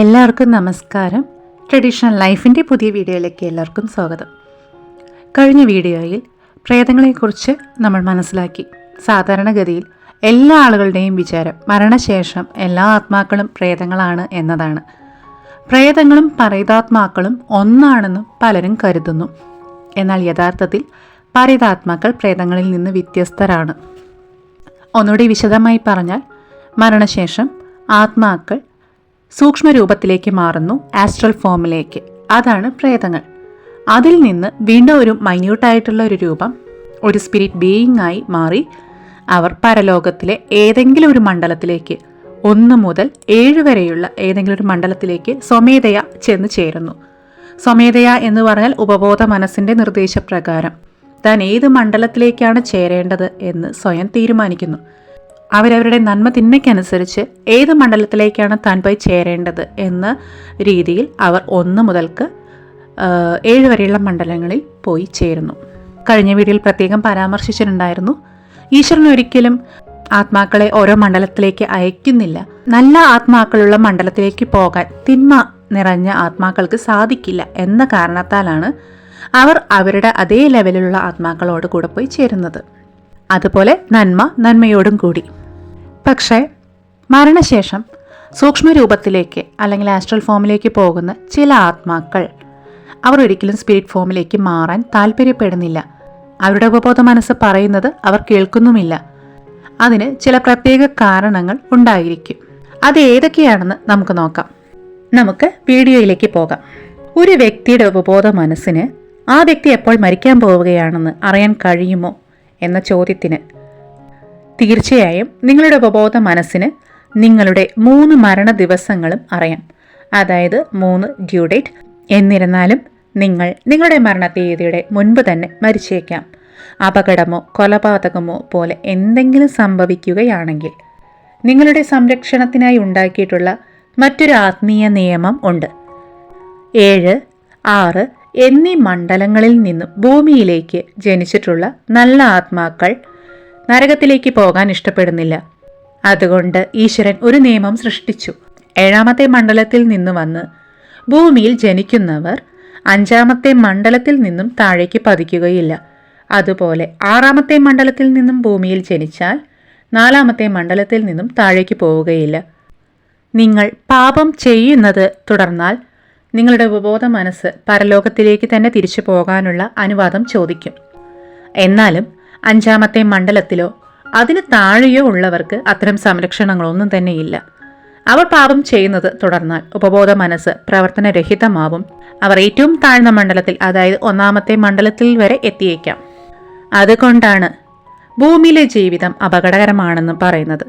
എല്ലാവർക്കും നമസ്കാരം. ട്രഡീഷണൽ ലൈഫിന്റെ പുതിയ വീഡിയോയിലേക്ക് എല്ലാവർക്കും സ്വാഗതം. കഴിഞ്ഞ വീഡിയോയിൽ പ്രേതങ്ങളെക്കുറിച്ച് നമ്മൾ മനസ്സിലാക്കി. സാധാരണഗതിയിൽ എല്ലാ ആളുകളുടെയും വിചാരം മരണശേഷം എല്ലാ ആത്മാക്കളും പ്രേതങ്ങളാണ് എന്നതാണ്. പ്രേതങ്ങളും പരേതാത്മാക്കളും ഒന്നാണെന്നും പലരും കരുതുന്നു. എന്നാൽ യഥാർത്ഥത്തിൽ പരേതാത്മാക്കൾ പ്രേതങ്ങളിൽ നിന്ന് വ്യത്യസ്തരാണ്. ഒന്നുകൂടി വിശദമായി പറഞ്ഞാൽ മരണശേഷം ആത്മാക്കൾ സൂക്ഷ്മരൂപത്തിലേക്ക് മാറുന്നു ആസ്ട്രൽ ഫോമിലേക്ക് അതാണ് പ്രേതങ്ങൾ. അതിൽ നിന്ന് വീണ്ടും ഒരു മൈന്യൂട്ടായിട്ടുള്ള ഒരു രൂപം ഒരു സ്പിരിറ്റ് ബീയിങ് ആയി മാറി അവർ പരലോകത്തിലെ ഏതെങ്കിലും ഒരു മണ്ഡലത്തിലേക്ക് ഒന്ന് മുതൽ ഏഴ് വരെയുള്ള ഏതെങ്കിലും ഒരു മണ്ഡലത്തിലേക്ക് സ്വമേധയ ചെന്ന് ചേരുന്നു. സ്വമേധയ എന്ന് പറഞ്ഞാൽ ഉപബോധ മനസ്സിന്റെ നിർദ്ദേശപ്രകാരം. താൻ ഏത് മണ്ഡലത്തിലേക്കാണ് ചേരേണ്ടത് എന്ന് സ്വയം തീരുമാനിക്കുന്നു. അവരവരുടെ നന്മ തിന്മയ്ക്കനുസരിച്ച് ഏത് മണ്ഡലത്തിലേക്കാണ് താൻ പോയി ചേരേണ്ടത് എന്ന രീതിയിൽ അവർ ഒന്ന് മുതൽക്ക് ഏഴ് വരെയുള്ള മണ്ഡലങ്ങളിൽ പോയി ചേരുന്നു. കഴിഞ്ഞ വീഡിയോയിൽ പ്രത്യേകം പരാമർശിച്ചിട്ടുണ്ടായിരുന്നു ഈശ്വരൻ ഒരിക്കലും ആത്മാക്കളെ ഓരോ മണ്ഡലത്തിലേക്ക് അയക്കുന്നില്ല. നല്ല ആത്മാക്കളുള്ള മണ്ഡലത്തിലേക്ക് പോകാൻ തിന്മ നിറഞ്ഞ ആത്മാക്കൾക്ക് സാധിക്കില്ല എന്ന കാരണത്താലാണ് അവർ അവരുടെ അതേ ലെവലിലുള്ള ആത്മാക്കളോട് കൂടെ പോയി ചേരുന്നത്. അതുപോലെ നന്മ നന്മയോടും കൂടി. പക്ഷേ മരണശേഷം സൂക്ഷ്മരൂപത്തിലേക്ക് അല്ലെങ്കിൽ ആസ്ട്രൽ ഫോമിലേക്ക് പോകുന്ന ചില ആത്മാക്കൾ അവർ ഒരിക്കലും സ്പിരിറ്റ് ഫോമിലേക്ക് മാറാൻ താല്പര്യപ്പെടുന്നില്ല. അവരുടെ ഉപബോധ മനസ്സ് പറയുന്നത് അവർ കേൾക്കുന്നുമില്ല. അതിന് ചില പ്രത്യേക കാരണങ്ങൾ ഉണ്ടായിരിക്കും. അത് ഏതൊക്കെയാണെന്ന് നമുക്ക് നോക്കാം. നമുക്ക് വീഡിയോയിലേക്ക് പോകാം. ഒരു വ്യക്തിയുടെ ഉപബോധ മനസ്സിന് ആ വ്യക്തി എപ്പോൾ മരിക്കാൻ പോവുകയാണെന്ന് അറിയാൻ കഴിയുമോ എന്ന ചോദ്യത്തിന് തീർച്ചയായും നിങ്ങളുടെ ഉപബോധ മനസ്സിന് നിങ്ങളുടെ മൂന്ന് മരണ ദിവസങ്ങളും അറിയാം. അതായത് മൂന്ന് ഡ്യൂ ഡേറ്റ് എന്നിരുന്നാലും നിങ്ങൾ നിങ്ങളുടെ മരണ തീയതിയുടെ മുൻപ് തന്നെ മരിച്ചേക്കാം. അപകടമോ കൊലപാതകമോ പോലെ എന്തെങ്കിലും സംഭവിക്കുകയാണെങ്കിൽ നിങ്ങളുടെ സംരക്ഷണത്തിനായി ഉണ്ടാക്കിയിട്ടുള്ള മറ്റൊരു ആത്മീയ നിയമം ഉണ്ട്. ഏഴ് ആറ് എന്നീ മണ്ഡലങ്ങളിൽ നിന്നും ഭൂമിയിലേക്ക് ജനിച്ചിട്ടുള്ള നല്ല ആത്മാക്കൾ നരകത്തിലേക്ക് പോകാൻ ഇഷ്ടപ്പെടുന്നില്ല. അതുകൊണ്ട് ഈശ്വരൻ ഒരു നിയമം സൃഷ്ടിച്ചു. ഏഴാമത്തെ മണ്ഡലത്തിൽ നിന്ന് വന്ന് ഭൂമിയിൽ ജനിക്കുന്നവർ അഞ്ചാമത്തെ മണ്ഡലത്തിൽ നിന്നും താഴേക്ക് പതിക്കുകയില്ല. അതുപോലെ ആറാമത്തെ മണ്ഡലത്തിൽ നിന്നും ഭൂമിയിൽ ജനിച്ചാൽ നാലാമത്തെ മണ്ഡലത്തിൽ നിന്നും താഴേക്ക് പോവുകയില്ല. നിങ്ങൾ പാപം ചെയ്യുന്നത് തുടർന്നാൽ നിങ്ങളുടെ ഉപബോധ മനസ്സ് പരലോകത്തിലേക്ക് തന്നെ തിരിച്ചു പോകാനുള്ള അനുവാദം ചോദിക്കും. എന്നാലും അഞ്ചാമത്തെ മണ്ഡലത്തിലോ അതിന് താഴെയോ ഉള്ളവർക്ക് അത്തരം സംരക്ഷണങ്ങളൊന്നും തന്നെയില്ല. അവർ പാപം ചെയ്യുന്നത് തുടർന്നാൽ ഉപബോധ മനസ്സ് പ്രവർത്തനരഹിതമാവും. അവർ ഏറ്റവും താഴ്ന്ന മണ്ഡലത്തിൽ അതായത് ഒന്നാമത്തെ മണ്ഡലത്തിൽ വരെ എത്തിയേക്കാം. അതുകൊണ്ടാണ് ഭൂമിയിലെ ജീവിതം അപകടകരമാണെന്ന് പറയുന്നത്.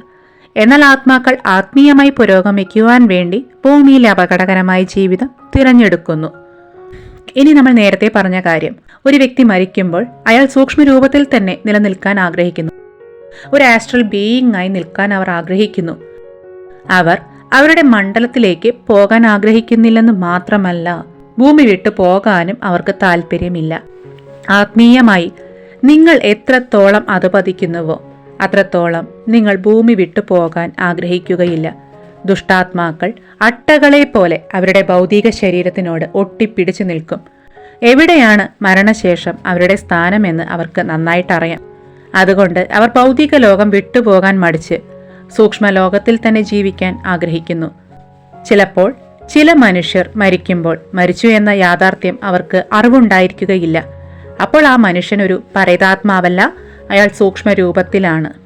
എന്നാൽ ആത്മാക്കൾ ആത്മീയമായി പുരോഗമിക്കുവാൻ വേണ്ടി ഭൂമിയിലെ അപകടകരമായ ജീവിതം തിരഞ്ഞെടുക്കുന്നു. ഇനി നമ്മൾ നേരത്തെ പറഞ്ഞ കാര്യം. ഒരു വ്യക്തി മരിക്കുമ്പോൾ അയാൾ സൂക്ഷ്മരൂപത്തിൽ തന്നെ നിലനിൽക്കാൻ ആഗ്രഹിക്കുന്നു. ഒരു ആസ്ട്രൽ ബീയിങ് ആയി നിൽക്കാൻ അവർ ആഗ്രഹിക്കുന്നു. അവർ അവരുടെ മണ്ഡലത്തിലേക്ക് പോകാൻ ആഗ്രഹിക്കുന്നില്ലെന്ന് മാത്രമല്ല ഭൂമി വിട്ടു പോകാനും അവർക്ക് താല്പര്യമില്ല ആത്മീയമായി നിങ്ങൾ എത്രത്തോളം അധപതിക്കുന്നുവോ അത്രത്തോളം നിങ്ങൾ ഭൂമി വിട്ടു പോകാൻ ആഗ്രഹിക്കുകയില്ല. ദുഷ്ടാത്മാക്കൾ അട്ടകളെ പോലെ അവരുടെ ഭൗതിക ശരീരത്തിനോട് ഒട്ടിപ്പിടിച്ചു നിൽക്കും. എവിടെയാണ് മരണശേഷം അവരുടെ സ്ഥാനമെന്ന് അവർക്ക് നന്നായിട്ടറിയാം. അതുകൊണ്ട് അവർ ഭൗതിക ലോകം വിട്ടുപോകാൻ മടിച്ച് സൂക്ഷ്മ ലോകത്തിൽ തന്നെ ജീവിക്കാൻ ആഗ്രഹിക്കുന്നു. ചിലപ്പോൾ ചില മനുഷ്യർ മരിക്കുമ്പോൾ മരിച്ചു എന്ന യാഥാർത്ഥ്യം അവർക്ക് അറിവുണ്ടായിരിക്കുകയില്ല. അപ്പോൾ ആ മനുഷ്യനൊരു പരേതാത്മാവല്ല അയാൾ സൂക്ഷ്മ രൂപത്തിലാണ്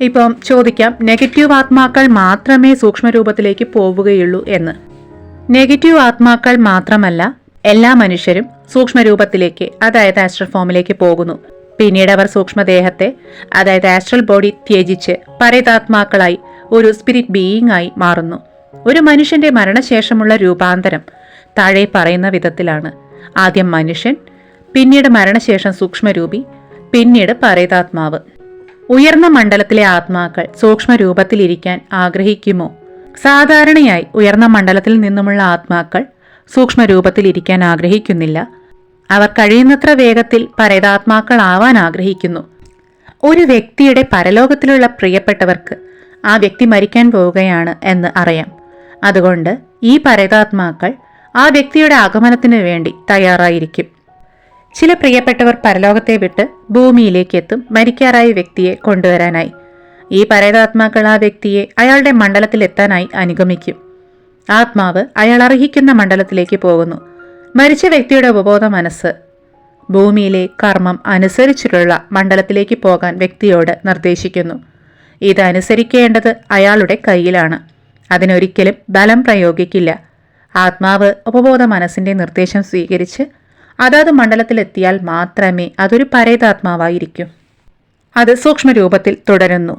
ഇപ്പം ചോദിക്കാം നെഗറ്റീവ് ആത്മാക്കൾ മാത്രമേ സൂക്ഷ്മരൂപത്തിലേക്ക് പോവുകയുള്ളൂ എന്ന്. നെഗറ്റീവ് ആത്മാക്കൾ മാത്രമല്ല എല്ലാ മനുഷ്യരും സൂക്ഷ്മരൂപത്തിലേക്ക് അതായത് ആസ്ട്രൽ ഫോമിലേക്ക് പോകുന്നു. പിന്നീട് അവർ സൂക്ഷ്മദേഹത്തെ അതായത് ആസ്ട്രൽ ബോഡി ത്യജിച്ച് പരേതാത്മാക്കളായി ഒരു സ്പിരിറ്റ് ബീയിങ് ആയി മാറുന്നു. ഒരു മനുഷ്യന്റെ മരണശേഷമുള്ള രൂപാന്തരം താഴെ പറയുന്ന വിധത്തിലാണ്. ആദ്യം മനുഷ്യൻ പിന്നീട് മരണശേഷം സൂക്ഷ്മരൂപി പിന്നീട് പരേതാത്മാവ്. ഉയർന്ന മണ്ഡലത്തിലെ ആത്മാക്കൾ സൂക്ഷ്മരൂപത്തിലിരിക്കാൻ ആഗ്രഹിക്കുമോ? സാധാരണയായി ഉയർന്ന മണ്ഡലത്തിൽ നിന്നുമുള്ള ആത്മാക്കൾ സൂക്ഷ്മരൂപത്തിലിരിക്കാൻ ആഗ്രഹിക്കുന്നില്ല. അവർ കഴിയുന്നത്ര വേഗത്തിൽ പരേതാത്മാക്കളാവാൻ ആഗ്രഹിക്കുന്നു. ഒരു വ്യക്തിയുടെ പരലോകത്തിലുള്ള പ്രിയപ്പെട്ടവർക്ക് ആ വ്യക്തി മരിക്കാൻ പോവുകയാണ് എന്ന് അറിയാം. അതുകൊണ്ട് ഈ പരേതാത്മാക്കൾ ആ വ്യക്തിയുടെ ആഗമനത്തിന് വേണ്ടി തയ്യാറായിരിക്കും. ചില പ്രിയപ്പെട്ടവർ പരലോകത്തെ വിട്ട് ഭൂമിയിലേക്ക് എത്തും മരിക്കാറായ വ്യക്തിയെ കൊണ്ടുവരാനായി. ഈ പരേതാത്മാക്കൾ ആ വ്യക്തിയെ അയാളുടെ മണ്ഡലത്തിൽ എത്താനായി അനുഗമിക്കും. ആത്മാവ് അയാൾ അർഹിക്കുന്ന മണ്ഡലത്തിലേക്ക് പോകുന്നു. മരിച്ച വ്യക്തിയുടെ ഉപബോധ മനസ്സ്. ഭൂമിയിലെ കർമ്മം അനുസരിച്ചിട്ടുള്ള മണ്ഡലത്തിലേക്ക് പോകാൻ വ്യക്തിയോട് നിർദ്ദേശിക്കുന്നു. ഇത് അനുസരിക്കേണ്ടത് അയാളുടെ കയ്യിലാണ്. അതിനൊരിക്കലും ബലം പ്രയോഗിക്കില്ല. ആത്മാവ് ഉപബോധ മനസ്സിന്റെ നിർദ്ദേശം സ്വീകരിച്ച് അതാത് മണ്ഡലത്തിലെത്തിയാൽ മാത്രമേ അതൊരു പരേതാത്മാവായിരിക്കൂ. അത് സൂക്ഷ്മരൂപത്തിൽ തുടരുന്നു.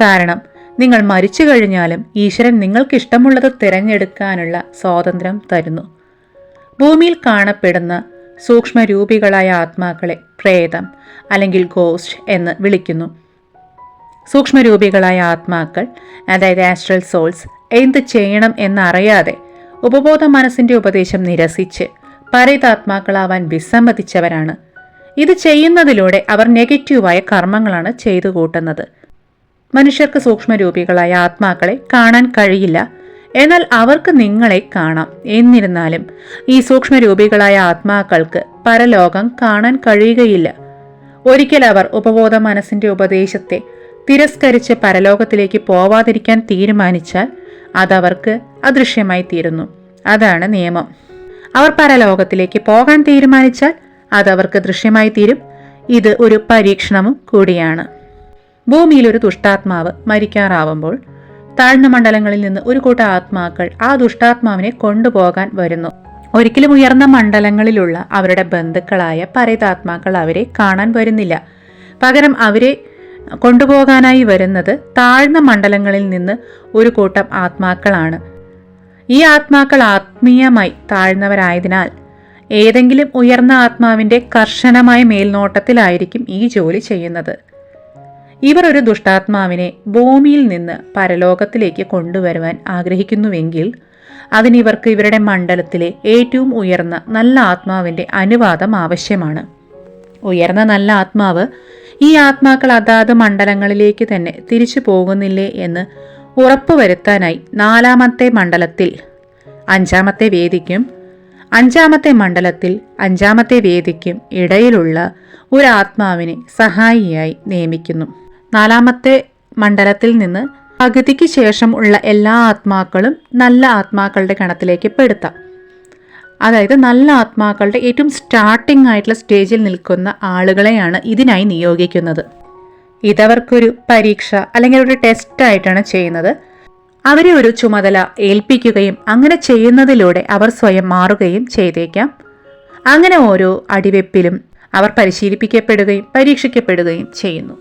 കാരണം നിങ്ങൾ മരിച്ചു കഴിഞ്ഞാലും ഈശ്വരൻ നിങ്ങൾക്കിഷ്ടമുള്ളത് തിരഞ്ഞെടുക്കാനുള്ള സ്വാതന്ത്ര്യം തരുന്നു. ഭൂമിയിൽ കാണപ്പെടുന്ന സൂക്ഷ്മരൂപികളായ ആത്മാക്കളെ പ്രേതം അല്ലെങ്കിൽ ഗോസ്റ്റ് എന്ന് വിളിക്കുന്നു. സൂക്ഷ്മരൂപികളായ ആത്മാക്കൾ അതായത് ആസ്ട്രൽ സോൾസ് എന്ത് ചെയ്യണം എന്നറിയാതെ ഉപബോധ മനസ്സിന്റെ ഉപദേശം നിരസിച്ച് പരേതാത്മാക്കളാവാൻ വിസമ്മതിച്ചവരാണ്. ഇത് ചെയ്യുന്നതിലൂടെ അവർ നെഗറ്റീവായ കർമ്മങ്ങളാണ് ചെയ്തു കൂട്ടുന്നത്. മനുഷ്യർക്ക് സൂക്ഷ്മരൂപികളായ ആത്മാക്കളെ കാണാൻ കഴിയില്ല. എന്നാൽ അവർക്ക് നിങ്ങളെ കാണാം. എന്നിരുന്നാലും ഈ സൂക്ഷ്മരൂപികളായ ആത്മാക്കൾക്ക് പരലോകം കാണാൻ കഴിയുകയില്ല. ഒരിക്കൽ അവർ ഉപബോധ മനസ്സിന്റെ ഉപദേശത്തെ തിരസ്കരിച്ച് പരലോകത്തിലേക്ക് പോവാതിരിക്കാൻ തീരുമാനിച്ചാൽ അതവർക്ക് അദൃശ്യമായി തീരുന്നു അതാണ് നിയമം. അവർ പരലോകത്തിലേക്ക് പോകാൻ തീരുമാനിച്ചാൽ അത് അവർക്ക് ദൃശ്യമായി തീരും. ഇത് ഒരു പരീക്ഷണവും കൂടിയാണ്. ഭൂമിയിൽ ഒരു ദുഷ്ടാത്മാവ് മരിക്കാറാവുമ്പോൾ താഴ്ന്ന മണ്ഡലങ്ങളിൽ നിന്ന് ഒരു കൂട്ടം ആത്മാക്കൾ ആ ദുഷ്ടാത്മാവിനെ കൊണ്ടുപോകാൻ വരുന്നു. ഒരിക്കലും ഉയർന്ന മണ്ഡലങ്ങളിലുള്ള അവരുടെ ബന്ധുക്കളായ പരേതാത്മാക്കൾ അവരെ കാണാൻ വരുന്നില്ല. പകരം അവരെ കൊണ്ടുപോകാനായി വരുന്നത് താഴ്ന്ന മണ്ഡലങ്ങളിൽ നിന്ന് ഒരു കൂട്ടം ആത്മാക്കളാണ്. ഈ ആത്മാക്കൾ ആത്മീയമായി താഴ്ന്നവരായതിനാൽ ഏതെങ്കിലും ഉയർന്ന ആത്മാവിന്റെ കർശനമായ മേൽനോട്ടത്തിലായിരിക്കും ഈ ജോലി ചെയ്യുന്നത്. ഇവർ ഒരു ദുഷ്ടാത്മാവിനെ ഭൂമിയിൽ നിന്ന് പരലോകത്തിലേക്ക് കൊണ്ടുവരുവാൻ ആഗ്രഹിക്കുന്നുവെങ്കിൽ അതിനിവർക്ക് ഇവരുടെ മണ്ഡലത്തിലെ ഏറ്റവും ഉയർന്ന നല്ല ആത്മാവിന്റെ അനുവാദം ആവശ്യമാണ്. ഉയർന്ന നല്ല ആത്മാവ് ഈ ആത്മാക്കൾ അതാത് മണ്ഡലങ്ങളിലേക്ക് തന്നെ തിരിച്ചു പോകുന്നില്ലേ എന്ന് ഉറപ്പുവരുത്താനായി നാലാമത്തെ മണ്ഡലത്തിൽ അഞ്ചാമത്തെ വേദിക്കും അഞ്ചാമത്തെ മണ്ഡലത്തിൽ അഞ്ചാമത്തെ വേദിക്കും ഇടയിലുള്ള ഒരു ആത്മാവിനെ സഹായിയായി നിയമിക്കുന്നു. നാലാമത്തെ മണ്ഡലത്തിൽ നിന്ന് പകുതിക്ക് ശേഷം ഉള്ള എല്ലാ ആത്മാക്കളും നല്ല ആത്മാക്കളുടെ ഗണത്തിലേക്ക് പെടുത്താം. അതായത് നല്ല ആത്മാക്കളുടെ ഏറ്റവും സ്റ്റാർട്ടിംഗ് ആയിട്ടുള്ള സ്റ്റേജിൽ നിൽക്കുന്ന ആളുകളെയാണ് ഇതിനായി നിയോഗിക്കുന്നത്. ഇതവർക്കൊരു പരീക്ഷ അല്ലെങ്കിൽ ഒരു ടെസ്റ്റ് ആയിട്ടാണ് ചെയ്യുന്നത്. അവരെ ഒരു ചുമതല ഏൽപ്പിക്കുകയും അങ്ങനെ ചെയ്യുന്നതിലൂടെ അവർ സ്വയം മാറുകയും ചെയ്തേക്കാം. അങ്ങനെ ഓരോ അടിവെപ്പിലും അവർ പരിശീലിപ്പിക്കപ്പെടുകയും പരീക്ഷിക്കപ്പെടുകയും ചെയ്യുന്നു.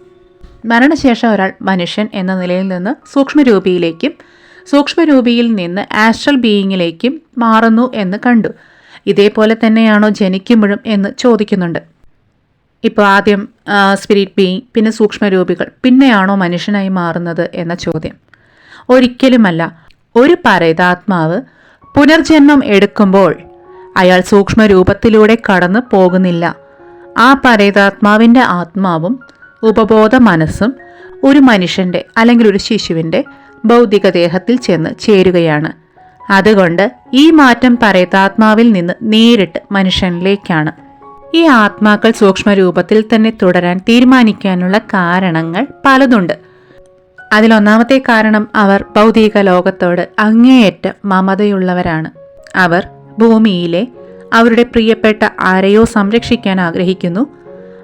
മരണശേഷം ഒരാൾ മനുഷ്യൻ എന്ന നിലയിൽ നിന്ന് സൂക്ഷ്മരൂപിയിലേക്കും സൂക്ഷ്മരൂപിയിൽ നിന്ന് ആസ്ട്രൽ ബീയിങ്ങിലേക്കും മാറുന്നു എന്ന് കണ്ടു. ഇതേപോലെ തന്നെയാണോ ജനിക്കുമ്പോഴും എന്ന് ചോദിക്കുന്നുണ്ട്. ഇപ്പോൾ ആദ്യം സ്പിരിറ്റ് ബീയിങ് പിന്നെ സൂക്ഷ്മരൂപികൾ പിന്നെയാണോ മനുഷ്യനായി മാറുന്നത് എന്ന ചോദ്യം. ഒരിക്കലുമല്ല ഒരു പരേതാത്മാവ് പുനർജന്മം എടുക്കുമ്പോൾ അയാൾ സൂക്ഷ്മരൂപത്തിലൂടെ കടന്നു പോകുന്നില്ല. ആ പരേതാത്മാവിന്റെ ആത്മാവും ഉപബോധ മനസ്സും ഒരു മനുഷ്യന്റെ അല്ലെങ്കിൽ ഒരു ശിശുവിന്റെ ഭൗതിക ദേഹത്തിൽ ചെന്ന് ചേരുകയാണ്. അതുകൊണ്ട് ഈ മാറ്റം പരേതാത്മാവിൽ നിന്ന് നേരിട്ട് മനുഷ്യനിലേക്കാണ്. ഈ ആത്മാക്കൾ സൂക്ഷ്മരൂപത്തിൽ തന്നെ തുടരാൻ തീരുമാനിക്കാനുള്ള കാരണങ്ങൾ പലതുണ്ട്. അതിലൊന്നാമത്തെ കാരണം അവർ ഭൗതിക ലോകത്തോട് അങ്ങേയറ്റം മമതയുള്ളവരാണ്. അവർ ഭൂമിയിലെ അവരുടെ പ്രിയപ്പെട്ട ആരെയോ സംരക്ഷിക്കാൻ ആഗ്രഹിക്കുന്നു.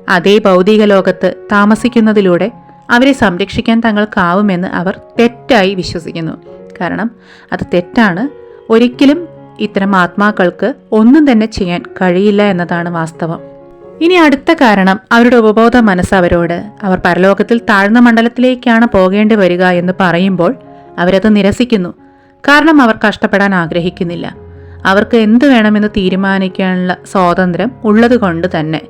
അതേ ഭൗതിക ലോകത്ത് താമസിക്കുന്നതിലൂടെ അവരെ സംരക്ഷിക്കാൻ തങ്ങൾക്കാവുമെന്ന് അവർ തെറ്റായി വിശ്വസിക്കുന്നു. കാരണം അത് തെറ്റാണ്. ഒരിക്കലും ഇത്തരം ആത്മാക്കൾക്ക് ഒന്നും തന്നെ ചെയ്യാൻ കഴിയില്ല എന്നതാണ് വാസ്തവം. ഇനി അടുത്ത കാരണം അവരുടെ ഉപബോധ മനസ്സ് അവരോട് അവർ പരലോകത്തിൽ താഴ്ന്ന മണ്ഡലത്തിലേക്കാണ് പോകേണ്ടി വരിക എന്ന് പറയുമ്പോൾ അവരത് നിരസിക്കുന്നു. കാരണം അവർ കഷ്ടപ്പെടാൻ ആഗ്രഹിക്കുന്നില്ല. അവർക്ക് എന്ത് വേണമെന്ന് തീരുമാനിക്കാനുള്ള സ്വാതന്ത്ര്യം ഉള്ളതുകൊണ്ട് തന്നെ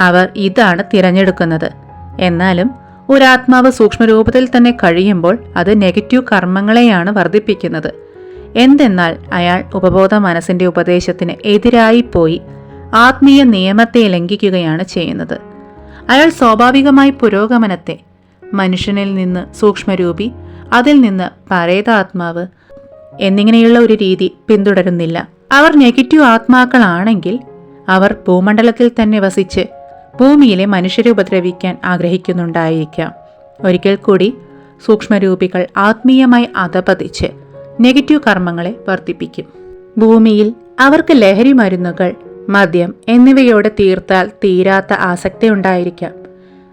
അവർ ഇതാണ് തിരഞ്ഞെടുക്കുന്നത്. എന്നാലും ഒരാത്മാവ് സൂക്ഷ്മരൂപത്തിൽ തന്നെ കഴിയുമ്പോൾ അത് നെഗറ്റീവ് കർമ്മങ്ങളെയാണ് വർദ്ധിപ്പിക്കുന്നത്. എന്തെന്നാൽ അയാൾ ഉപബോധ മനസ്സിന്റെ ഉപദേശത്തിന് എതിരായി പോയി ആത്മീയ നിയമത്തെ ലംഘിക്കുകയാണ് ചെയ്യുന്നത്. അയാൾ സ്വാഭാവികമായി പുരോഗമനത്തെ മനുഷ്യനിൽ നിന്ന് സൂക്ഷ്മരൂപി അതിൽ നിന്ന് പരേതാത്മാവ് എന്നിങ്ങനെയുള്ള ഒരു രീതി പിന്തുടരുന്നില്ല. അവർ നെഗറ്റീവ് ആത്മാക്കളാണെങ്കിൽ അവർ ഭൂമണ്ഡലത്തിൽ തന്നെ വസിച്ച് ഭൂമിയിലെ മനുഷ്യരെ ഉപദ്രവിക്കാൻ ആഗ്രഹിക്കുന്നുണ്ടായിരിക്കാം. ഒരിക്കൽ കൂടി സൂക്ഷ്മരൂപികൾ ആത്മീയമായി അധപതിച്ച് നെഗറ്റീവ് കർമ്മങ്ങളെ വർദ്ധിപ്പിക്കും. ഭൂമിയിൽ അവർക്ക് ലഹരി മരുന്നുകൾ മദ്യം എന്നിവയോട് തീർത്താൽ തീരാത്ത ആസക്തി ഉണ്ടായിരിക്കാം.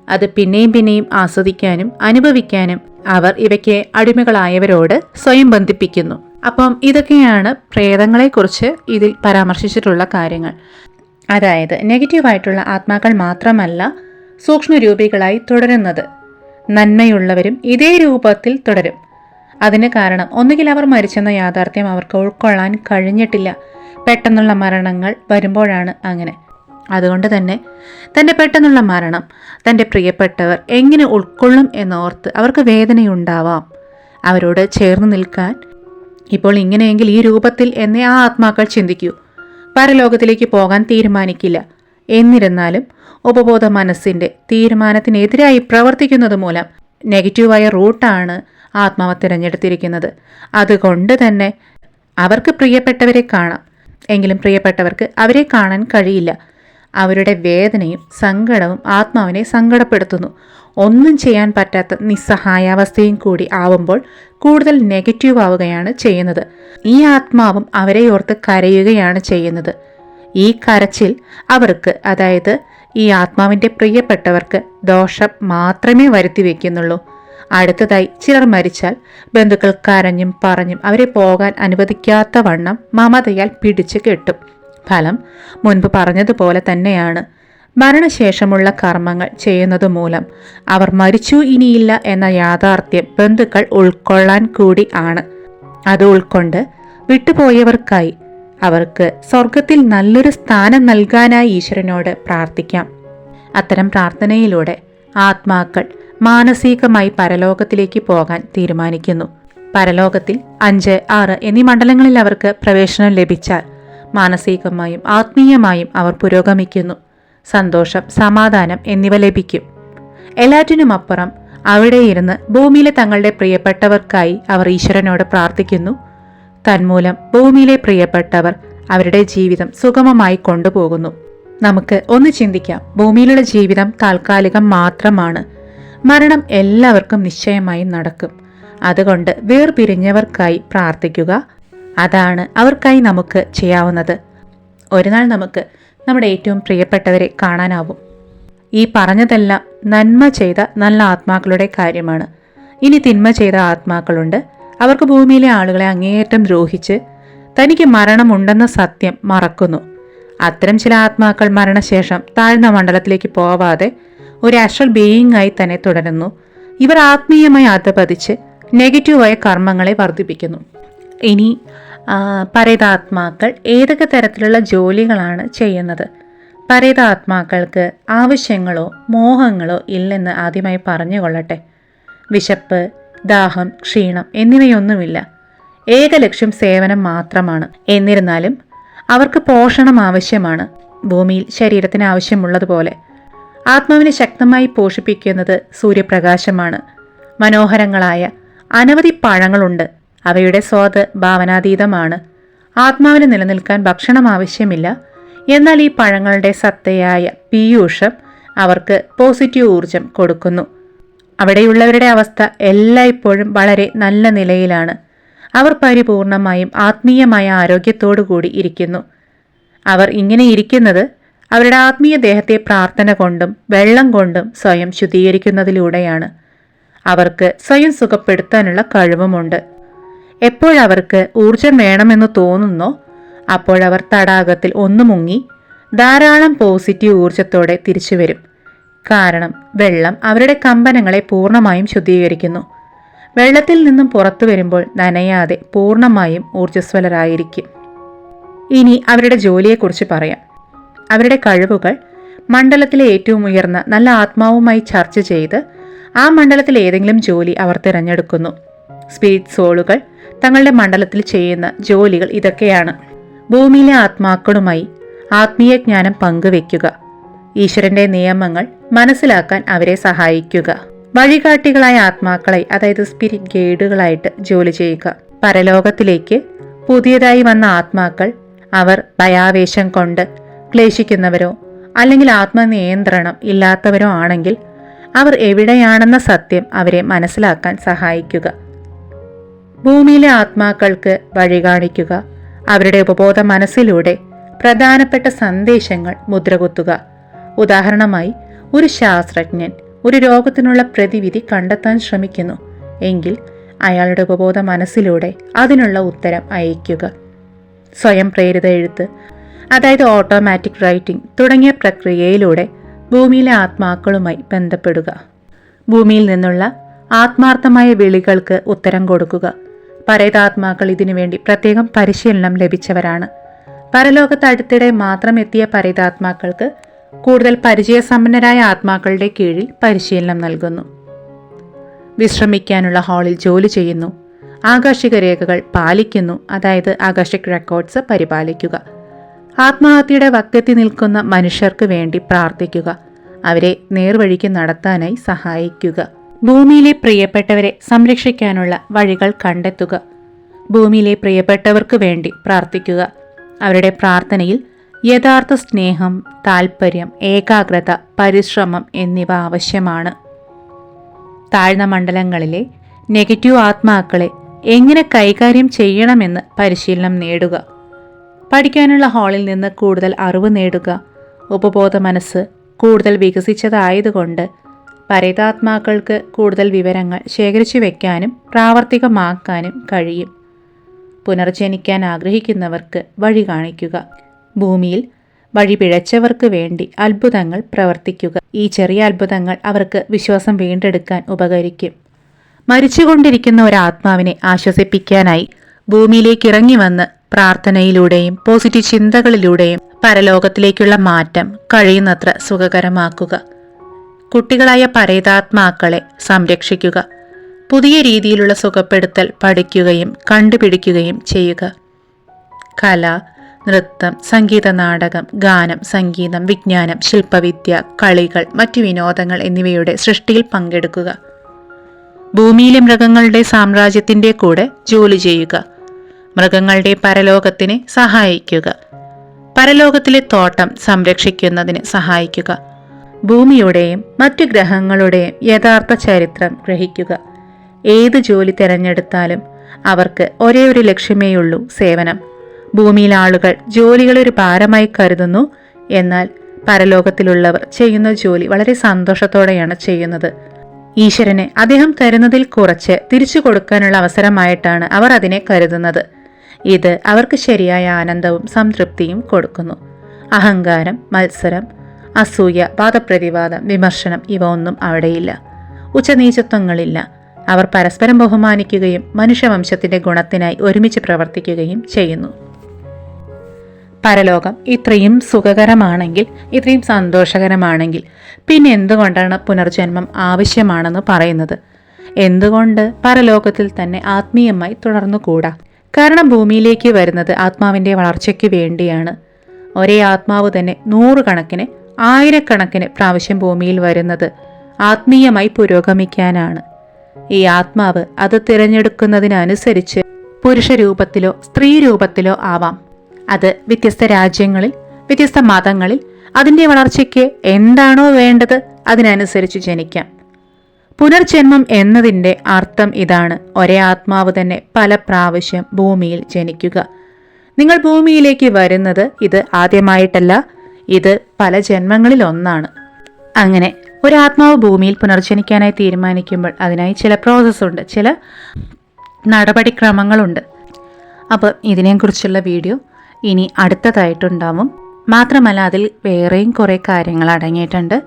അത് പിന്നെയും പിന്നെയും ആസ്വദിക്കാനും അനുഭവിക്കാനും അവർ ഇവയ്ക്ക് അടിമകളായവരോട് സ്വയം ബന്ധിപ്പിക്കുന്നു. അപ്പം ഇതൊക്കെയാണ് പ്രേതങ്ങളെക്കുറിച്ച് ഇതിൽ പരാമർശിച്ചിട്ടുള്ള കാര്യങ്ങൾ. അതായത് നെഗറ്റീവായിട്ടുള്ള ആത്മാക്കൾ മാത്രമല്ല സൂക്ഷ്മരൂപികളായി തുടരുന്നത്. നന്മയുള്ളവരും ഇതേ രൂപത്തിൽ തുടരും. അതിന് കാരണം ഒന്നുകിൽ അവർ മരിച്ചെന്ന യാഥാർത്ഥ്യം അവർക്ക് ഉൾക്കൊള്ളാൻ കഴിഞ്ഞിട്ടില്ല. പെട്ടെന്നുള്ള മരണങ്ങൾ വരുമ്പോഴാണ് അങ്ങനെ. അതുകൊണ്ട് തന്നെ തന്റെ പെട്ടെന്നുള്ള മരണം തന്റെ പ്രിയപ്പെട്ടവർ എങ്ങനെ ഉൾക്കൊള്ളും എന്നോർത്ത് അവർക്ക് വേദനയുണ്ടാവാം. അവരോട് ചേർന്ന് നിൽക്കാൻ ഇപ്പോൾ ഇങ്ങനെയെങ്കിൽ ഈ രൂപത്തിൽ എന്നെ ആ ആത്മാക്കൾ ചിന്തിക്കൂ. പരലോകത്തിലേക്ക് പോകാൻ തീരുമാനിക്കില്ല. എന്നിരുന്നാലും ഉപബോധ മനസ്സിന്റെ തീരുമാനത്തിനെതിരായി പ്രവർത്തിക്കുന്നത് മൂലം നെഗറ്റീവായ റൂട്ടാണ് ആത്മാവ് തിരഞ്ഞെടുത്തിരിക്കുന്നത്. അതുകൊണ്ട് തന്നെ അവർക്ക് പ്രിയപ്പെട്ടവരെ കാണാം. എങ്കിലും പ്രിയപ്പെട്ടവർക്ക് അവരെ കാണാൻ കഴിയില്ല. അവരുടെ വേദനയും സങ്കടവും ആത്മാവിനെ സങ്കടപ്പെടുത്തുന്നു. ഒന്നും ചെയ്യാൻ പറ്റാത്ത നിസ്സഹായാവസ്ഥയും കൂടി ആവുമ്പോൾ കൂടുതൽ നെഗറ്റീവ് ആവുകയാണ് ചെയ്യുന്നത്. ഈ ആത്മാവും അവരെ ഓർത്ത് കരയുകയാണ് ചെയ്യുന്നത്. ഈ കരച്ചിൽ അവർക്ക് അതായത് ഈ ആത്മാവിന്റെ പ്രിയപ്പെട്ടവർക്ക് ദോഷം മാത്രമേ വരുത്തി വയ്ക്കുന്നുള്ളൂ. അടുത്തതായി ചിലർ മരിച്ചാൽ ബന്ധുക്കൾ കരഞ്ഞും പറഞ്ഞും അവരെ പോകാൻ അനുവദിക്കാത്ത വണ്ണം മമതയാൽ പിടിച്ചു കെട്ടും. ഫലം മുൻപ് പറഞ്ഞതുപോലെ തന്നെയാണ്. മരണശേഷമുള്ള കർമ്മങ്ങൾ ചെയ്യുന്നത് മൂലം അവർ മരിച്ചു ഇനിയില്ല എന്ന യാഥാർത്ഥ്യം ബന്ധുക്കൾ ഉൾക്കൊള്ളാൻ കൂടി ആണ്. അത് ഉൾക്കൊണ്ട് വിട്ടുപോയവർക്കായി അവർക്ക് സ്വർഗത്തിൽ നല്ലൊരു സ്ഥാനം നൽകാനായി ഈശ്വരനോട് പ്രാർത്ഥിക്കാം. അത്തരം പ്രാർത്ഥനയിലൂടെ ആത്മാക്കൾ മാനസികമായി പരലോകത്തിലേക്ക് പോകാൻ തീരുമാനിക്കുന്നു. പരലോകത്തിൽ അഞ്ച് ആറ് എന്നീ മണ്ഡലങ്ങളിൽ അവർക്ക് പ്രവേശനം ലഭിച്ചാൽ മാനസികമായും ആത്മീയമായും അവർ പുരോഗമിക്കുന്നു. സന്തോഷം സമാധാനം എന്നിവ ലഭിക്കും. എല്ലാറ്റിനുമപ്പുറം അവിടെ ഇരുന്ന് ഭൂമിയിലെ തങ്ങളുടെ പ്രിയപ്പെട്ടവർക്കായി അവർ ഈശ്വരനോട് പ്രാർത്ഥിക്കുന്നു. തന്മൂലം ഭൂമിയിലെ പ്രിയപ്പെട്ടവർ അവരുടെ ജീവിതം സുഗമമായി കൊണ്ടുപോകുന്നു. നമുക്ക് ഒന്ന് ചിന്തിക്കാം. ഭൂമിയിലുള്ള ജീവിതം താൽക്കാലികം മാത്രമാണ്. മരണം എല്ലാവർക്കും നിശ്ചയമായി നടക്കും. അതുകൊണ്ട് വേർപിരിഞ്ഞവർക്കായി പ്രാർത്ഥിക്കുക. അതാണ് അവർക്കായി നമുക്ക് ചെയ്യാവുന്നത്. ഒരു നാൾ നമുക്ക് നമ്മുടെ ഏറ്റവും പ്രിയപ്പെട്ടവരെ കാണാനാവും. ഈ പറഞ്ഞതെല്ലാം നന്മ ചെയ്ത നല്ല ആത്മാക്കളുടെ കാര്യമാണ്. ഇനി തിന്മ ചെയ്ത ആത്മാക്കളുണ്ട്. അവർക്ക് ഭൂമിയിലെ ആളുകളെ അങ്ങേയറ്റം ദ്രോഹിച്ച് തനിക്ക് മരണമുണ്ടെന്ന സത്യം മറക്കുന്നു. അത്തരം ചില ആത്മാക്കൾ മരണശേഷം താഴ്ന്ന മണ്ഡലത്തിലേക്ക് പോവാതെ ഒരു ആസ്ട്രൽ ബീയിങ് ആയി തന്നെ തുടരുന്നു. ഇവർ ആത്മീയമായി അധപതിച്ച് നെഗറ്റീവായ കർമ്മങ്ങളെ വർദ്ധിപ്പിക്കുന്നു. ഇനി പരേതാത്മാക്കൾ ഏതൊക്കെ തരത്തിലുള്ള ജോലികളാണ് ചെയ്യുന്നത്? പരേതാത്മാക്കൾക്ക് ആവശ്യങ്ങളോ മോഹങ്ങളോ ഇല്ലെന്ന് ആദ്യമായി പറഞ്ഞുകൊള്ളട്ടെ. വിശപ്പ് ദാഹം ക്ഷീണം എന്നിവയൊന്നുമില്ല. ഏക ലക്ഷ്യം സേവനം മാത്രമാണ്. എന്നിരുന്നാലും അവർക്ക് പോഷണം ആവശ്യമാണ്. ഭൂമിയിൽ ശരീരത്തിന് ആവശ്യമുള്ളതുപോലെ. ആത്മാവിനെ ശക്തമായി പോഷിപ്പിക്കുന്നത് സൂര്യപ്രകാശമാണ്. മനോഹരങ്ങളായ അനവധി പഴങ്ങളുണ്ട്. അവയുടെ സ്വാദ് ഭാവനാതീതമാണ്. ആത്മാവിന് നിലനിൽക്കാൻ ഭക്ഷണം ആവശ്യമില്ല. എന്നാൽ ഈ പഴങ്ങളുടെ സത്തയായ പീയൂഷം അവർക്ക് പോസിറ്റീവ് ഊർജം കൊടുക്കുന്നു. അവിടെയുള്ളവരുടെ അവസ്ഥ എല്ലായ്പ്പോഴും വളരെ നല്ല നിലയിലാണ്. അവർ പരിപൂർണമായും ആത്മീയമായ ആരോഗ്യത്തോടു കൂടി ഇരിക്കുന്നു. അവർ ഇങ്ങനെ ഇരിക്കുന്നത് അവരുടെ ആത്മീയ ദേഹത്തെ പ്രാർത്ഥന കൊണ്ടും വെള്ളം കൊണ്ടും സ്വയം ശുദ്ധീകരിക്കുന്നതിലൂടെയാണ്. അവർക്ക് സ്വയം സുഖപ്പെടുത്താനുള്ള കഴിവുമുണ്ട്. എപ്പോഴവർക്ക് ഊർജം വേണമെന്ന് തോന്നുന്നോ അപ്പോഴവർ തടാകത്തിൽ ഒന്നു മുങ്ങി ധാരാളം പോസിറ്റീവ് ഊർജത്തോടെ തിരിച്ചു വരും. കാരണം വെള്ളം അവരുടെ കമ്പനങ്ങളെ പൂർണമായും ശുദ്ധീകരിക്കുന്നു. വെള്ളത്തിൽ നിന്നും പുറത്തു വരുമ്പോൾ നനയാതെ പൂർണമായും ഊർജസ്വലരായിരിക്കും. ഇനി അവരുടെ ജോലിയെക്കുറിച്ച് പറയാം. അവരുടെ കഴിവുകൾ മണ്ഡലത്തിലെ ഏറ്റവും ഉയർന്ന നല്ല ആത്മാവുമായി ചർച്ച ചെയ്ത് ആ മണ്ഡലത്തിൽ ഏതെങ്കിലും ജോലി അവർ തിരഞ്ഞെടുക്കുന്നു. സ്പിരിറ്റ് സോളുകൾ തങ്ങളുടെ മണ്ഡലത്തിൽ ചെയ്യുന്ന ജോലികൾ ഇതൊക്കെയാണ്. ഭൂമിയിലെ ആത്മാക്കളുമായി ആത്മീയ ജ്ഞാനം പങ്കുവെക്കുക. ഈശ്വരന്റെ നിയമങ്ങൾ മനസ്സിലാക്കാൻ അവരെ സഹായിക്കുക. വഴികാട്ടികളായ ആത്മാക്കളെ അതായത് സ്പിരിറ്റ് ഗൈഡുകളായിട്ട് ജോലി ചെയ്യുക. പരലോകത്തിലേക്ക് പുതിയതായി വന്ന ആത്മാക്കൾ അവർ ഭയാവേശം കൊണ്ട് ക്ലേശിക്കുന്നവരോ അല്ലെങ്കിൽ ആത്മനിയന്ത്രണം ഇല്ലാത്തവരോ ആണെങ്കിൽ അവർ എവിടെയാണെന്ന സത്യം അവരെ മനസ്സിലാക്കാൻ സഹായിക്കുക. ഭൂമിയിലെ ആത്മാക്കൾക്ക് വഴി കാണിക്കുക. അവരുടെ ഉപബോധ മനസ്സിലൂടെ പ്രധാനപ്പെട്ട സന്ദേശങ്ങൾ മുദ്രകുത്തുക. ഉദാഹരണമായി ഒരു ശാസ്ത്രജ്ഞൻ ഒരു രോഗത്തിനുള്ള പ്രതിവിധി കണ്ടെത്താൻ ശ്രമിക്കുന്നു എങ്കിൽ അയാളുടെ ഉപബോധ മനസ്സിലൂടെ അതിനുള്ള ഉത്തരം അയയ്ക്കുക. സ്വയം പ്രേരിത എഴുത്ത് അതായത് ഓട്ടോമാറ്റിക് റൈറ്റിംഗ് തുടങ്ങിയ പ്രക്രിയയിലൂടെ ഭൂമിയിലെ ആത്മാക്കളുമായി ബന്ധപ്പെടുക. ഭൂമിയിൽ നിന്നുള്ള ആത്മാർത്ഥമായ വിളികൾക്ക് ഉത്തരം കൊടുക്കുക. പരേതാത്മാക്കൾ ഇതിനുവേണ്ടി പ്രത്യേകം പരിശീലനം ലഭിച്ചവരാണ്. പരലോകത്ത് അടുത്തിടെ മാത്രം എത്തിയ പരേതാത്മാക്കൾക്ക് കൂടുതൽ പരിചയസമ്പന്നരായ ആത്മാക്കളുടെ കീഴിൽ പരിശീലനം നൽകുന്നു. വിശ്രമിക്കാനുള്ള ഹാളിൽ ജോലി ചെയ്യുന്നു. ആകാശിക രേഖകൾ പാലിക്കുന്നു. അതായത് ആകാശിക് റെക്കോർഡ്സ് പരിപാലിക്കുക. ആത്മഹത്യയുടെ വക്കത്തി നിൽക്കുന്ന മനുഷ്യർക്ക് വേണ്ടി പ്രാർത്ഥിക്കുക. അവരെ നേർവഴിക്ക് നടത്താനായി സഹായിക്കുക. ഭൂമിയിലെ പ്രിയപ്പെട്ടവരെ സംരക്ഷിക്കാനുള്ള വഴികൾ കണ്ടെത്തുക. ഭൂമിയിലെ പ്രിയപ്പെട്ടവർക്ക് വേണ്ടി പ്രാർത്ഥിക്കുക. അവരുടെ പ്രാർത്ഥനയിൽ യഥാർത്ഥ സ്നേഹം താൽപ്പര്യം ഏകാഗ്രത പരിശ്രമം എന്നിവ ആവശ്യമാണ്. താഴ്ന്ന മണ്ഡലങ്ങളിലെ നെഗറ്റീവ് ആത്മാക്കളെ എങ്ങനെ കൈകാര്യം ചെയ്യണമെന്ന് പരിശീലനം നേടുക. പഠിക്കാനുള്ള ഹാളിൽ നിന്ന് കൂടുതൽ അറിവ് നേടുക. ഉപബോധ മനസ്സ് കൂടുതൽ വികസിച്ചതായതുകൊണ്ട് പരേതാത്മാക്കൾക്ക് കൂടുതൽ വിവരങ്ങൾ ശേഖരിച്ചു വയ്ക്കാനും പ്രാവർത്തികമാക്കാനും കഴിയും. പുനർജനിക്കാൻ ആഗ്രഹിക്കുന്നവർക്ക് വഴി കാണിക്കുക. ഭൂമിയിൽ വഴി പിഴച്ചവർക്ക് വേണ്ടി അത്ഭുതങ്ങൾ പ്രവർത്തിക്കുക. ഈ ചെറിയ അത്ഭുതങ്ങൾ അവർക്ക് വിശ്വാസം വീണ്ടെടുക്കാൻ ഉപകരിക്കും. മരിച്ചുകൊണ്ടിരിക്കുന്ന ഒരു ആത്മാവിനെ ആശ്വസിപ്പിക്കാനായി ഭൂമിയിലേക്ക് ഇറങ്ങി വന്ന് പ്രാർത്ഥനയിലൂടെയും പോസിറ്റീവ് ചിന്തകളിലൂടെയും പരലോകത്തിലേക്കുള്ള മാറ്റം കഴിയുന്നത്ര സുഖകരമാക്കുക. കുട്ടികളായ പരേതാത്മാക്കളെ സംരക്ഷിക്കുക. പുതിയ രീതിയിലുള്ള സുഖപ്പെടുത്തൽ പഠിക്കുകയും കണ്ടുപിടിക്കുകയും ചെയ്യുക. കല നൃത്തം സംഗീത നാടകം ഗാനം സംഗീതം വിജ്ഞാനം ശില്പവിദ്യ കളികൾ മറ്റു വിനോദങ്ങൾ എന്നിവയുടെ സൃഷ്ടിയിൽ പങ്കെടുക്കുക. ഭൂമിയിലെ മൃഗങ്ങളുടെ സാമ്രാജ്യത്തിന്റെ കൂടെ ജോലി ചെയ്യുക. മൃഗങ്ങളുടെ പരലോകത്തിനെ സഹായിക്കുക. പരലോകത്തിലെ തോട്ടം സംരക്ഷിക്കുന്നതിന് സഹായിക്കുക. ഭൂമിയുടെയും മറ്റു ഗ്രഹങ്ങളുടെയും യഥാർത്ഥ ചരിത്രം ഗ്രഹിക്കുക. ഏത് ജോലി തിരഞ്ഞെടുത്താലും അവർക്ക് ഒരേ ഒരു ലക്ഷ്യമേയുള്ളൂ സേവനം. ഭൂമിയിലെ ആളുകൾ ജോലികളെ ഒരു ഭാരമായി കരുതുന്നു. എന്നാൽ പരലോകത്തിലുള്ളവർ ചെയ്യുന്ന ജോലി വളരെ സന്തോഷത്തോടെയാണ് ചെയ്യുന്നത്. ഈശ്വരനെ അദ്ദേഹം തരുന്നതിൽ കുറച്ച് തിരിച്ചു കൊടുക്കാനുള്ള അവസരമായിട്ടാണ് അവർ അതിനെ കരുതുന്നത്. ഇത് അവർക്ക് ശരിയായ ആനന്ദവും സംതൃപ്തിയും കൊടുക്കുന്നു. അഹങ്കാരം മത്സരം അസൂയ വാദപ്രതിവാദം വിമർശനം ഇവ ഒന്നും അവിടെയില്ല. ഉച്ചനീചത്വങ്ങളില്ല. അവർ പരസ്പരം ബഹുമാനിക്കുകയും മനുഷ്യവംശത്തിന്റെ ഗുണത്തിനായി ഒരുമിച്ച് പ്രവർത്തിക്കുകയും ചെയ്യുന്നു. പരലോകം ഇത്രയും സുഖകരമാണെങ്കിൽ ഇത്രയും സന്തോഷകരമാണെങ്കിൽ പിന്നെ എന്തുകൊണ്ടാണ് പുനർജന്മം ആവശ്യമാണെന്ന് പറയുന്നത്? എന്തുകൊണ്ട് പരലോകത്തിൽ തന്നെ ആത്മീയമായി തുടർന്നുകൂടാ? കാരണം ഭൂമിയിലേക്ക് വരുന്നത് ആത്മാവിന്റെ വളർച്ചയ്ക്ക് വേണ്ടിയാണ്. ഒരേ ആത്മാവ് തന്നെ നൂറുകണക്കിന് ആയിരക്കണക്കിന് പ്രാവശ്യം ഭൂമിയിൽ വരുന്നത് ആത്മീയമായി പുരോഗമിക്കാനാണ്. ഈ ആത്മാവ് അത് തിരഞ്ഞെടുക്കുന്നതിനനുസരിച്ച് പുരുഷ രൂപത്തിലോ സ്ത്രീ രൂപത്തിലോ ആവാം. അത് വ്യത്യസ്ത രാജ്യങ്ങളിൽ വ്യത്യസ്ത മതങ്ങളിൽ അതിന്റെ വളർച്ചയ്ക്ക് എന്താണോ വേണ്ടത് അതിനനുസരിച്ച് ജനിക്കാം. പുനർജന്മം എന്നതിന്റെ അർത്ഥം ഇതാണ്. ഒരേ ആത്മാവ് തന്നെ പല പ്രാവശ്യം ഭൂമിയിൽ ജനിക്കുക. നിങ്ങൾ ഭൂമിയിലേക്ക് വരുന്നത് ഇത് ആദ്യമായിട്ടല്ല ഇത് പല ജന്മങ്ങളിൽ ഒന്നാണ്. അങ്ങനെ ഒരു ആത്മാവ് ഭൂമിയിൽ പുനർജനിക്കാനായി തീരുമാനിക്കുമ്പോൾ അതിനായി ചില പ്രോസസ്സ് ഉണ്ട് ചില നടപടിക്രമങ്ങളുണ്ട്. അപ്പോൾ ഇതിനെക്കുറിച്ചുള്ള വീഡിയോ ഇനി അടുത്തതായിട്ടുണ്ടാവും. മാത്രമല്ല അതിൽ വേറെയും കുറേ കാര്യങ്ങൾ അടങ്ങിയിട്ടുണ്ട്.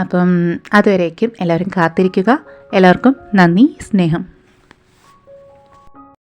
അപ്പം അതുവരേക്കും എല്ലാവരും കാത്തിരിക്കുക. എല്ലാവർക്കും നന്ദി സ്നേഹം.